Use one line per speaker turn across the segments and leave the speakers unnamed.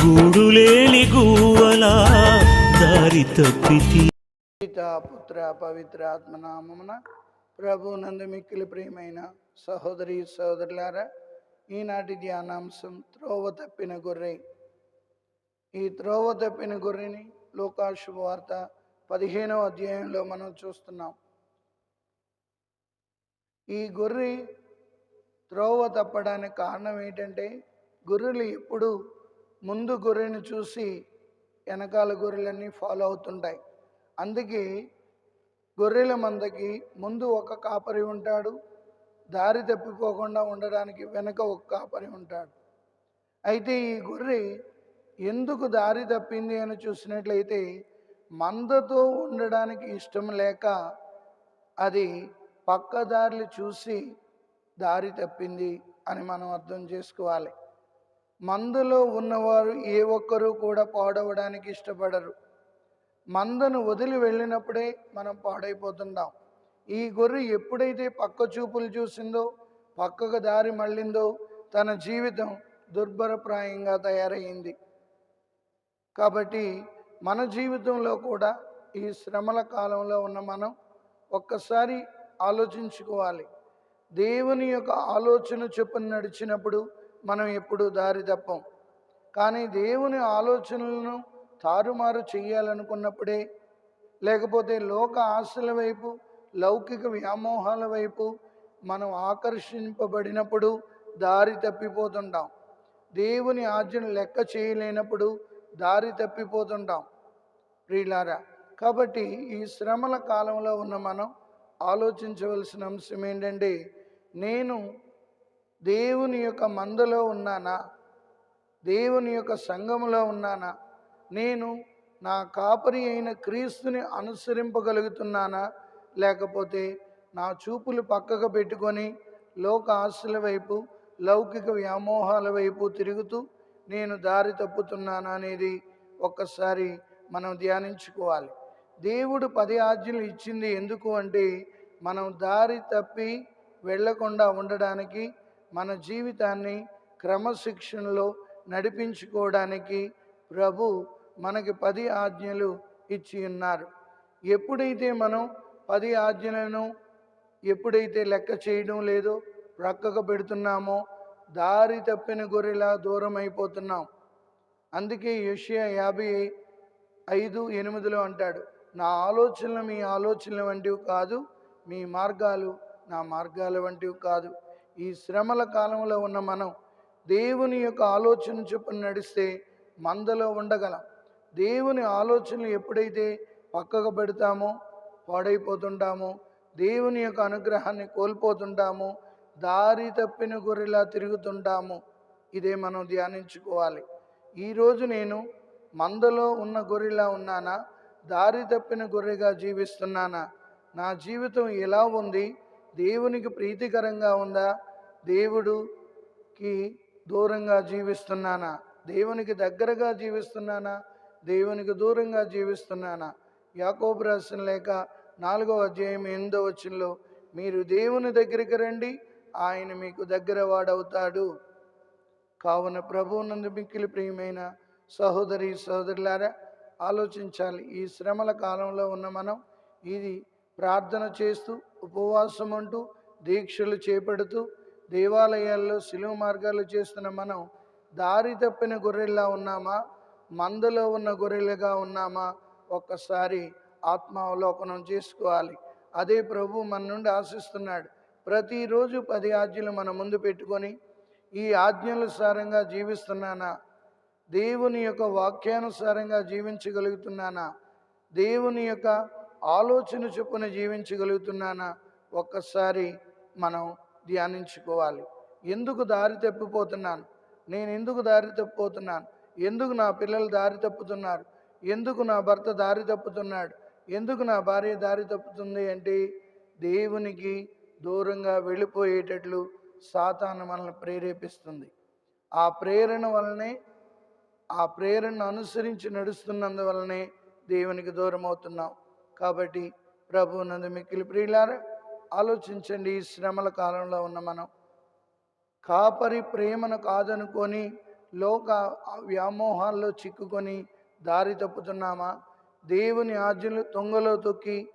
గూడులేని గూవల దారి తప్పితి.
పుత్ర పవిత్ర ఆత్మనామమున ప్రభు నందు మిక్కిలి ప్రియమైన సహోదరి సహోదరులారా ఈనాటి ధ్యానాంశం త్రోవ తప్పిన గొర్రె. ఈ త్రోవ తప్పిన గొర్రెని లోకాశుభవార్త పదిహేనవ అధ్యాయంలో మనం చూస్తున్నాం. ఈ గొర్రె త్రోవ తప్పడానికి కారణం ఏంటంటే గొర్రెలు ఎప్పుడు ముందు గొర్రెని చూసి వెనకాల గొర్రెలన్నీ ఫాలో అవుతుంటాయి. అందుకే గొర్రెల మందకి ముందు ఒక కాపరి ఉంటాడు దారి తప్పిపోకుండా ఉండడానికి వెనక ఒక కాపరి ఉంటాడు. అయితే ఈ గొర్రె ఎందుకు దారి తప్పింది అని చూసినట్లయితే మందతో ఉండడానికి ఇష్టం లేక అది పక్క చూసి దారి తప్పింది అని మనం అర్థం చేసుకోవాలి. మందులో ఉన్నవారు ఏ ఒక్కరూ కూడా పాడవడానికి ఇష్టపడరు. మందను వదిలి వెళ్ళినప్పుడే మనం పాడైపోతుంటాం. ఈ గొర్రె ఎప్పుడైతే పక్క చూపులు చూసిందో పక్కకు దారి మళ్ళిందో తన జీవితం దుర్భరప్రాయంగా తయారైంది కాబట్టి మన జీవితంలో కూడా ఈ శ్రమల కాలంలో ఉన్న మనం ఒక్కసారి ఆలోచించుకోవాలి. దేవుని యొక్క ఆలోచన చొప్పున నడిచినప్పుడు మనం ఎప్పుడు దారి తప్పం. కానీ దేవుని ఆలోచనలను తారుమారు చేయాలనుకున్నప్పుడే లేకపోతే లోక ఆశల వైపు లౌకిక వ్యామోహాల వైపు మనం ఆకర్షింపబడినప్పుడు దారి తప్పిపోతుంటాం. దేవుని ఆజ్ఞను లెక్క చేయలేనప్పుడు దారి తప్పిపోతుంటాం. ప్రియులారా కాబట్టి ఈ శ్రమల కాలంలో ఉన్న మనం ఆలోచించవలసిన అంశం ఏంటంటే నేను దేవుని యొక్క మందలో ఉన్నానా? దేవుని యొక్క సంఘములో ఉన్నానా? నేను నా కాపరి అయిన క్రీస్తుని అనుసరింపగలుగుతున్నానా? లేకపోతే నా చూపులు పక్కకు పెట్టుకొని లోక ఆశల వైపు లౌకిక వ్యామోహాల వైపు తిరుగుతూ నేను దారి తప్పుతున్నానా అనేది ఒక్కసారి మనం ధ్యానించుకోవాలి. దేవుడు పది ఆజ్ఞలు ఇచ్చింది ఎందుకు అంటే మనం దారి తప్పి వెళ్ళకుండా ఉండడానికి మన జీవితాన్ని క్రమశిక్షణలో నడిపించుకోవడానికి ప్రభు మనకి పది ఆజ్ఞలు ఇచ్చి ఉన్నారు. ఎప్పుడైతే మనం పది ఆజ్ఞలను ఎప్పుడైతే లెక్క చేయడం లేదో ప్రక్కకు పెడుతున్నామో దారి తప్పిన గొర్రెలా దూరం అయిపోతున్నాం. అందుకే యషియా యాభై ఐదు ఎనిమిదిలో అంటాడు నా ఆలోచనలు మీ ఆలోచనల వంటివి కాదు మీ మార్గాలు నా మార్గాల వంటివి కాదు. ఈ శ్రమల కాలంలో ఉన్న మనం దేవుని యొక్క ఆలోచన చొప్పున నడిస్తే మందలో ఉండగలం. దేవుని ఆలోచనలు ఎప్పుడైతే పక్కకు పెడతామో పాడైపోతుంటామో దేవుని యొక్క అనుగ్రహాన్ని కోల్పోతుంటాము దారి తప్పిన గొర్రెలా తిరుగుతుంటాము ఇదే మనం ధ్యానించుకోవాలి. ఈరోజు నేను మందలో ఉన్న గొర్రెలా ఉన్నానా? దారి తప్పిన గొర్రెగా జీవిస్తున్నానా? నా జీవితం ఎలా ఉంది? దేవునికి ప్రీతికరంగా ఉందా? దేవుడుకి దూరంగా జీవిస్తున్నానా? దేవునికి దగ్గరగా జీవిస్తున్నానా? దేవునికి దూరంగా జీవిస్తున్నానా? యాకోబు రాసిన లేక నాలుగో అధ్యాయం ఎనిమిదో వచ్చంలో మీరు దేవుని దగ్గరికి రండి ఆయన మీకు దగ్గర వాడవుతాడు. కావున ప్రభువునందు మిక్కిలి ప్రియమైన సహోదరి సహోదరులారా ఆలోచించాలి. ఈ శ్రమల కాలంలో ఉన్న మనం ఇది ప్రార్థన చేస్తూ ఉపవాసం అంటూ దీక్షలు చేపడుతూ దేవాలయాల్లో శిలువ మార్గాలు చేస్తున్న మనం దారి తప్పిన గొర్రెల్లా ఉన్నామా? మందలో ఉన్న గొర్రెలుగా ఉన్నామా? ఒక్కసారి ఆత్మావలోకనం చేసుకోవాలి. అదే ప్రభు మన నుండి ఆశిస్తున్నాడు. ప్రతిరోజు పది ఆజ్ఞలు మన ముందు పెట్టుకొని ఈ ఆజ్ఞలుసారంగా జీవిస్తున్నానా? దేవుని యొక్క వాక్యానుసారంగా జీవించగలుగుతున్నానా? దేవుని యొక్క ఆలోచన చొప్పున జీవించగలుగుతున్నానా? ఒక్కసారి మనం ధ్యానించుకోవాలి. ఎందుకు దారి తప్పిపోతున్నాను? నేను ఎందుకు దారి తప్పిపోతున్నాను? ఎందుకు నా పిల్లలు దారి తప్పుతున్నారు? ఎందుకు నా భర్త దారి తప్పుతున్నాడు? ఎందుకు నా భార్య దారి తప్పుతుంది అంటే దేవునికి దూరంగా వెళ్ళిపోయేటట్లు సాతాను మనల్ని ప్రేరేపిస్తుంది. ఆ ప్రేరణ వలనే ఆ ప్రేరణను అనుసరించి నడుస్తున్నందువలనే దేవునికి దూరం అవుతున్నాం కాబట్టి ప్రభు నందు మిక్కిలి ప్రియులారా ఆలోచించండి ఈ శ్రమల కాలంలో ఉన్న మనం. కాపరి ప్రేమను కాదనుకొని లోక వ్యామోహాల్లో చిక్కుకొని దారి తప్పుతున్నామా? దేవుని ఆజ్ఞలు తొంగలో తొక్కి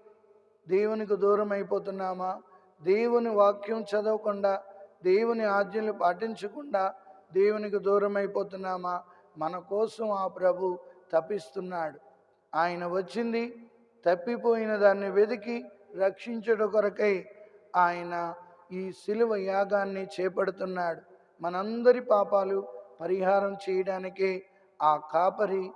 దేవునికి దూరం అయిపోతున్నామా? దేవుని వాక్యం చదవకుండా దేవుని ఆజ్ఞలు పాటించకుండా దేవునికి దూరం అయిపోతున్నామా? మన కోసం ఆ ప్రభు తప్పిస్తున్నాడు. ఆయన వచ్చింది తప్పిపోయిన దాన్ని వెతికి రక్షించడం కొరకై ఆయన ఈ శిలువ యాగాన్ని చేపడుతున్నాడు. మనందరి పాపాలు పరిహారం చేయడానికే ఆ కాపరి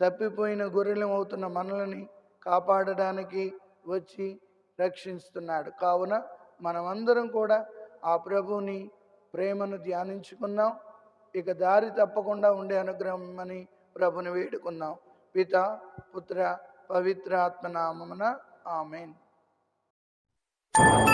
తప్పిపోయిన గొర్రెలం అవుతున్న మనల్ని కాపాడడానికి వచ్చి రక్షిస్తున్నాడు. కావున మనమందరం కూడా ఆ ప్రభువుని ప్రేమను ధ్యానించుకున్నాం ఇక దారి తప్పకుండా ఉండే అనుగ్రహం అని ప్రభుని వేడుకున్నాం పిత పుత్ర పవిత్రాత్మనామమున ఆత్మనామమున ఆమెన్